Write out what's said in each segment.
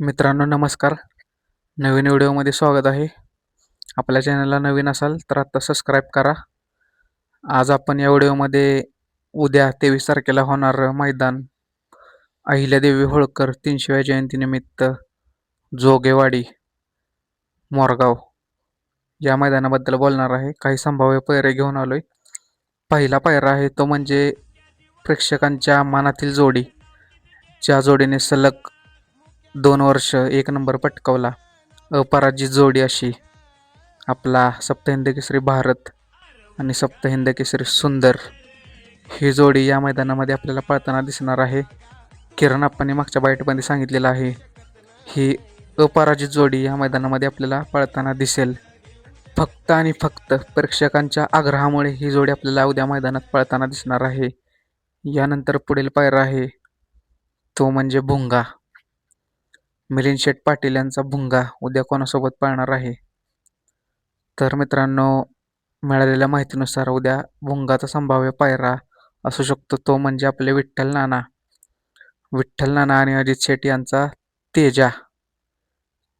मित्रांनो नमस्कार. नवीन व्हिडिओमध्ये स्वागत आहे. आपल्या चॅनलला नवीन असाल तर आत्ता सबस्क्राईब करा. आज आपण या व्हिडिओमध्ये उद्या तेवीस तारखेला होणार मैदान. अहिल्यादेवी होळकर तीनशेव्या जयंतीनिमित्त जोगेवाडी मोरगाव या मैदानाबद्दल बोलणार आहे. काही संभाव्य पैरे घेऊन आलो आहे पहिला पायरा आहे तो म्हणजे प्रेक्षकांच्या मनातील जोडी. ज्या जोडीने सलग दोन वर्ष एक नंबर पटकावला. अपराजित जोडी अशी. आपला सप्तहिंद केसरी भारत आणि सप्तहिंद केसरी सुंदर. ही जोडी या मैदानामध्ये आपल्याला पळताना दिसणार आहे. किरण आप्पांनी मागच्या बाईटमध्ये सांगितलेलं आहे. ही अपराजित जोडी या मैदानामध्ये आपल्याला पळताना दिसेल. फक्त आणि फक्त प्रेक्षकांच्या आग्रहामुळे ही जोडी आपल्याला उद्या मैदानात पळताना दिसणार आहे. यानंतर पुढील पायरा आहे. तो म्हणजे भुंगा. मिलिंद शेठ पाटील यांचा भुंगा उद्या कोणासोबत पाळणार आहे? तर मित्रांनो मिळालेल्या माहितीनुसार उद्या भुंगाचा संभाव्य पायरा असू शकतो. तो म्हणजे आपले विठ्ठल नाना. विठ्ठल नाना आणि अजित शेठ यांचा तेजा.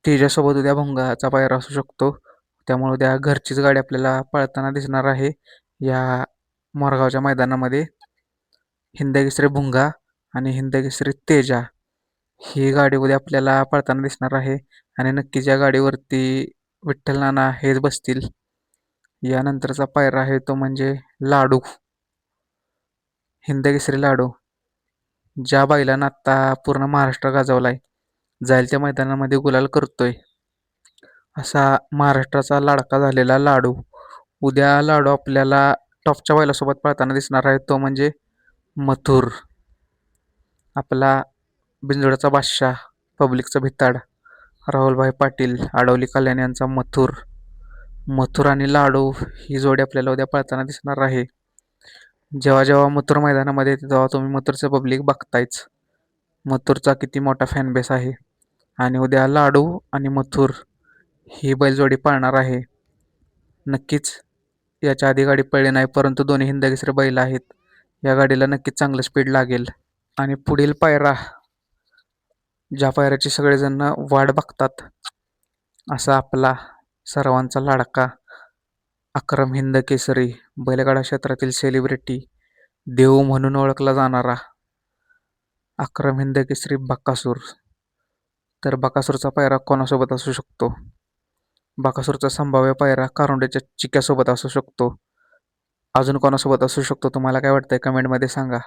तेजासोबत उद्या भुंगाचा पायरा असू शकतो. त्यामुळे उद्या घरचीच गाडी आपल्याला पळताना दिसणार आहे या मोरगावच्या मैदानामध्ये. हिंदकेसरी भुंगा आणि हिंदकेसरी तेजा. ही गाडी उद्या आपल्याला पळताना दिसणार आहे आणि नक्कीच या गाडीवरती विठ्ठल नाना हेच बसतील यानंतरचा पायरा आहे तो म्हणजे लाडू. हिंदकेसरी लाडू ज्या बैलानं आत्ता पूर्ण महाराष्ट्र गाजवला आहे जाईल त्या मैदानामध्ये गुलाल करतोय. असा महाराष्ट्राचा लाडका झालेला लाडू उद्या लाडू आपल्याला टॉपच्या बैलासोबत पळताना दिसणार आहे तो म्हणजे मथुर. आपला बिंजोडाचा बादशाह पब्लिकचं भिताड राहुलभाई पाटील आडवली कल्याण यांचा मथुर. मथुर आणि लाडू ही जोडी आपल्याला उद्या पळताना दिसणार आहे. जेव्हा जेव्हा मथुर मैदानामध्ये येते तेव्हा तुम्ही मथुरचं पब्लिक बघतायच. मथुरचा किती मोठा फॅनबेस आहे. आणि उद्या लाडू आणि मथुर ही बैलजोडी पाळणार आहे. नक्कीच याच्या आधी गाडी पळली नाही परंतु दोन्ही हिंदकेसरी बैल आहेत. या गाडीला नक्कीच चांगलं स्पीड लागेल. आणि पुढील पायरा ज्या पायऱ्याची सगळेजण वाट बघतात असा आपला सर्वांचा लाडका अक्रम हिंद केसरी बैलगाडा क्षेत्रातील सेलिब्रिटी देव म्हणून ओळखला जाणारा अक्रम हिंद केसरी बकासूर. तर बकासूरचा पायरा कोणासोबत असू शकतो? बकासूरचा संभाव्य पायरा कारोंड्याच्या चिक्यासोबत असू शकतो. अजून कोणासोबत असू शकतो? तुम्हाला काय वाटतंय? कमेंटमध्ये सांगा.